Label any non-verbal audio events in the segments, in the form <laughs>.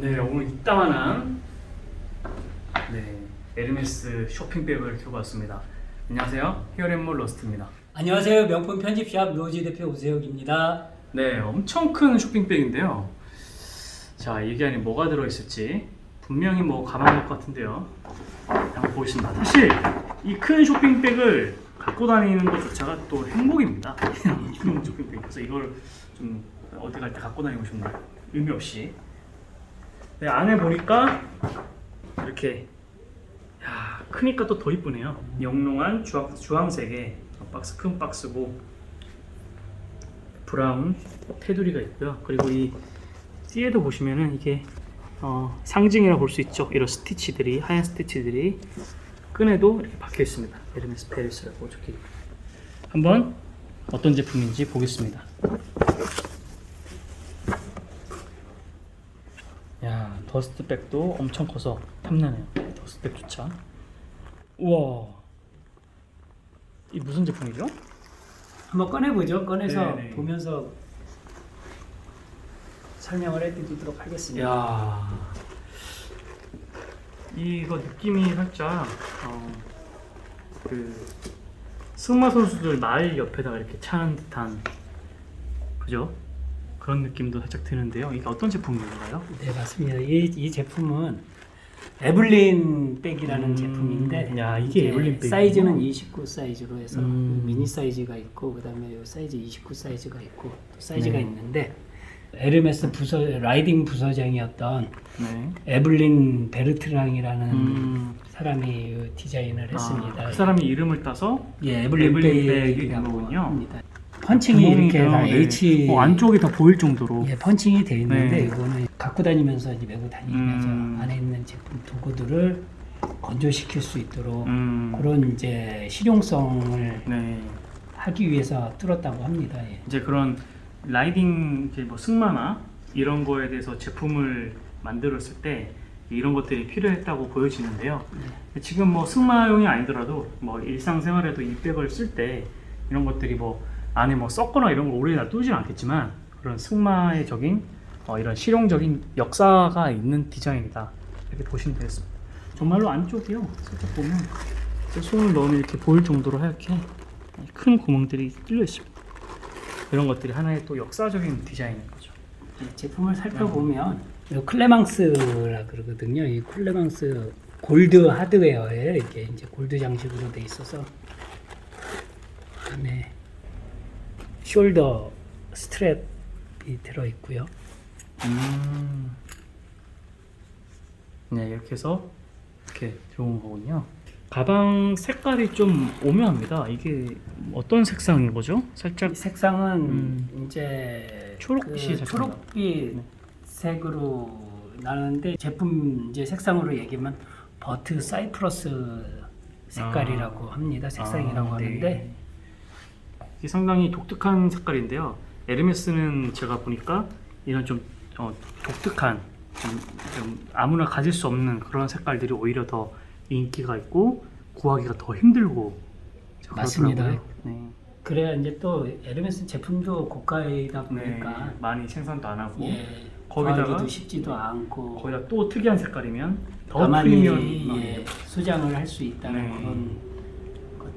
네, 오늘 이따만한 네, 에르메스 쇼핑백을 들고 왔습니다. 안녕하세요. 히어앤몰 러스트입니다. 안녕하세요. 명품 편집샵 노지 대표 오세혁입니다. 네, 엄청 큰 쇼핑백인데요. 자, 이게 안에 뭐가 들어있을지 분명히 뭐 가방일 것 같은데요. 한번 보겠습니다. 사실 이 큰 쇼핑백을 갖고 다니는 것조차가 또 행복입니다. <laughs> 큰 쇼핑백. 그래서 이걸 좀 어디 갈 때 갖고 다니고 싶네요. 의미 없이. 네, 안에 보니까 이렇게 야, 크니까 또 더 이쁘네요. 영롱한 주황, 주황색의 박스 큰 박스고 브라운 테두리가 있고요. 그리고 이 띠에도 보시면은 이게 어, 상징이라 볼 수 있죠. 이런 스티치들이 하얀 스티치들이 끈에도 이렇게 박혀 있습니다. 에르메스 페리스라고 적혀 있고 한번 어떤 제품인지 보겠습니다. 야 더스트백도 엄청 커서 탐나네요. 더스트백조차. 우와. 이 무슨 제품이죠? 한번 꺼내보죠. 꺼내서 네네. 보면서 설명을 해드리도록 하겠습니다. 야 이거 느낌이 살짝 어, 그 승마 선수들 말 옆에다가 이렇게 차는 듯한 그죠? 그런 느낌도 살짝 드는데요. 이게 어떤 제품인가요? 네 맞습니다. 이, 이 제품은 에블린 백이라는 음, 제품인데 야, 이게 에블린 백이구나. 사이즈는 29 사이즈로 해서 음. 미니 사이즈가 있고 그다음에 요 사이즈 29 사이즈가 있고 또 사이즈가 네. 있는데 에르메스 부서 라이딩 부서장이었던 네. 에블린 베르트랑이라는 음, 사람이 요 디자인을 했습니다. 아, 그 사람이 이름을 따서 예, 에블린 에블린 백이 백이라고. 합니다. 펀칭이 이렇게 다 네. H 어, 안쪽이 다 보일 정도로 예, 펀칭이 돼 있는데 네. 이거는 갖고 다니면서 이제 메고 다니면서 음. 안에 있는 제품 도구들을 건조시킬 수 있도록 음, 그런 이제 실용성을 네. 하기 위해서 뚫었다고 합니다. 예. 이제 그런 라이딩 이제 뭐 승마나 이런 거에 대해서 제품을 만들었을 때 이런 것들이 필요했다고 보여지는데요. 지금 뭐 승마용이 아니더라도 뭐 일상생활에도 이 백을 쓸 때 이런 것들이 뭐 안에 뭐 썩거나 이런 걸 오래 놔두진 않겠지만 그런 승마의 적인 어, 이런 실용적인 역사가 있는 디자인이다 이렇게 보시면 되겠습니다. 정말로 안쪽이요. 살짝 보면 제 손을 넣으면 이렇게 보일 정도로 하얗게 큰 구멍들이 뚫려 있습니다. 이런 것들이 하나의 또 역사적인 디자인인 거죠. 예, 제품을 살펴보면 이 클레망스라 그러거든요. 이 클레망스 골드 하드웨어에 이게 이제 골드 장식으로 돼 있어서 안에 숄더 스트랩이 들어 있고요. 음. 네, 이렇게 해서 이렇게 들어온 거군요. 가방 색깔이 좀 오묘합니다. 이게 어떤 색상인 거죠? 살짝 이 색상은 음. 이제 초록빛이 그 살짝 초록빛 네. 색으로 나는데 제품 이제 색상으로 얘기하면 버트 사이프러스 색깔이라고 합니다. 색상이라고 아, 네. 하는데 상당히 독특한 색깔인데요. 에르메스는 제가 보니까 이런 좀 어, 독특한 좀, 좀 아무나 가질 수 없는 그런 색깔들이 오히려 더 인기가 있고 구하기가 더 힘들고 맞습니다. 네. 그래야 이제 또 에르메스 제품도 고가이다 네, 보니까 많이 생산도 안 하고 예, 거기다가 쉽지도 않고 거기다 또 특이한 색깔이면 더 프리미엄 예, 수장을 할 수 있다는 네. 그런 것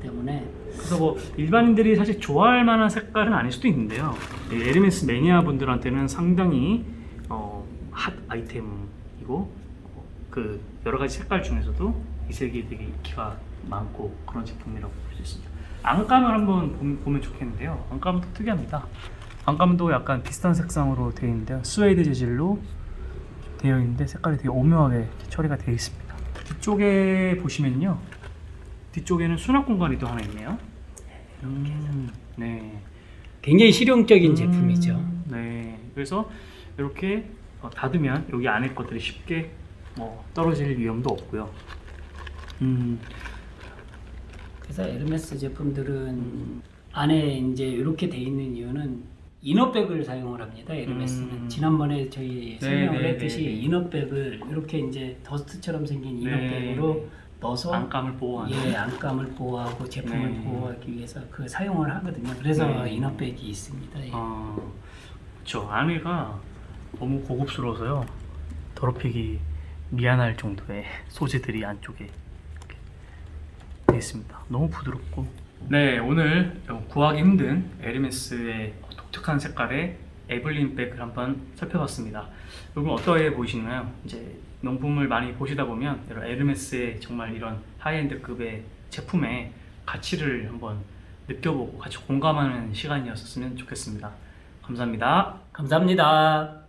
때문에 그래서 뭐 일반인들이 사실 좋아할 만한 색깔은 아닐 수도 있는데요. 이 에르메스 매니아 분들한테는 상당히 어, 핫 아이템이고 어, 그 여러 가지 색깔 중에서도 이 색이 되게 인기가 많고 그런 제품이라고 볼 수 있습니다. 안감을 한번 보- 보면 좋겠는데요. 안감도 특이합니다. 안감도 약간 비슷한 색상으로 되어 있는데요. 스웨이드 재질로 되어 있는데 색깔이 되게 오묘하게 처리가 되어 있습니다. 뒤쪽에 보시면요. 뒤쪽에는 수납 공간이 또 하나 있네요. 음, 네. 굉장히 실용적인 음, 제품이죠. 네. 그래서 이렇게 어, 닫으면 여기 안에 것들이 쉽게 뭐 떨어질 위험도 없고요. 음, 그래서 에르메스 제품들은 안에 이제 이렇게 돼 있는 이유는 이너백을 사용을 합니다. 에르메스는 음. 지난번에 저희 네, 설명을 네, 했듯이 네, 네. 이너백을 이렇게 이제 더스트처럼 생긴 이너백으로 네. 넣어서 안감을 보호하는. 예 안감을 보호하고 제품을 네. 보호하기 위해서 그 사용을 하거든요. 그래서 네. 더럽히기 미안할 정도의 <laughs> 소재들이 안쪽에 이렇게 되어 있습니다. 너무 부드럽고. 네, 오늘 구하기 힘든 에르메스의 독특한 색깔의 에블린 백을 한번 살펴봤습니다. 여러분 어떠해 보이시나요? 이제 명품을 많이 보시다 보면 이런 에르메스의 정말 이런 하이엔드급의 제품의 가치를 한번 느껴보고 같이 공감하는 시간이었으면 좋겠습니다. 감사합니다. 감사합니다.